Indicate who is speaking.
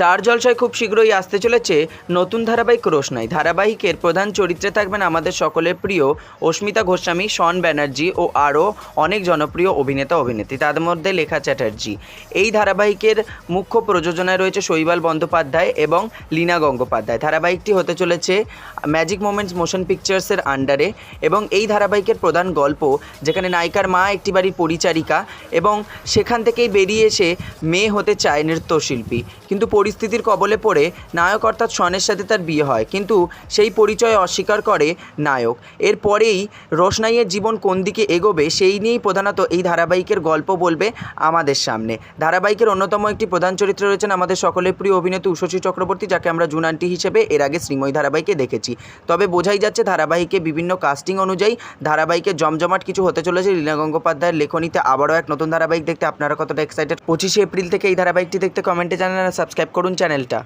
Speaker 1: Star জলসায় খুব শীঘ্রই আসতে চলেছে নতুন ধারাবাহিক রোশনাই। ধারাবাহিকের প্রধান চরিত্রে থাকবেন আমাদের সকলের প্রিয় অস্মিতা গোস্বামী শন ব্যানার্জি ও আরও অনেক জনপ্রিয় অভিনেতা অভিনেত্রী। তাদের মধ্যে লেখা চ্যাটার্জি। এই ধারাবাহিকের মুখ্য প্রযোজনায় রয়েছে শৈবাল বন্দ্যোপাধ্যায় এবং লীনা গঙ্গোপাধ্যায়। ধারাবাহিকটি হতে চলেছে ম্যাজিক মোমেন্টস মোশন পিকচার্সের আন্ডারে এবং এই ধারাবাহিকের প্রধান গল্প, যেখানে নায়িকার মা একটি বাড়ির পরিচারিকা এবং সেখান থেকেই বেরিয়ে এসে মেয়ে হতে চায় নৃত্যশিল্পী। কিন্তু পরিস্থিতির কবলে পড়ে নায়ক অর্থাৎ শনের সাথে তার বিয়ে হয়। কিন্তু সেই পরিচয় অস্বীকার করে নায়ক। এরপরেই রোশনাইয়ের জীবন কোন দিকে এগোবে সেই নিয়েই প্রধানত এই ধারাবাহিকের গল্প বলবে আমাদের সামনে। ধারাবাহিকের অন্যতম একটি প্রধান চরিত্রে রয়েছেন আমাদের সকলের প্রিয় অভিনেত্রী উষসী চক্রবর্তী, যাকে আমরা জুনান্টি হিসেবে এর আগে শ্রীময় ধারাবাহিকে দেখেছি। তবে বোঝাই যাচ্ছে ধারাবাহিকে বিভিন্ন কাস্টিং অনুযায়ী ধারাবাহিকে জমজমাট কিছু হতে চলেছে। লীনা গঙ্গোপাধ্যায়ের লেখনীতে আবারও এক নতুন ধারাবাহিক দেখতে আপনারা কতটা এক্সাইটেড পঁচিশে এপ্রিল থেকে এই ধারাবাহিকটি দেখতে কমেন্টে জানান আর সাবস্ক্রাইব করুন চ্যানেলটা।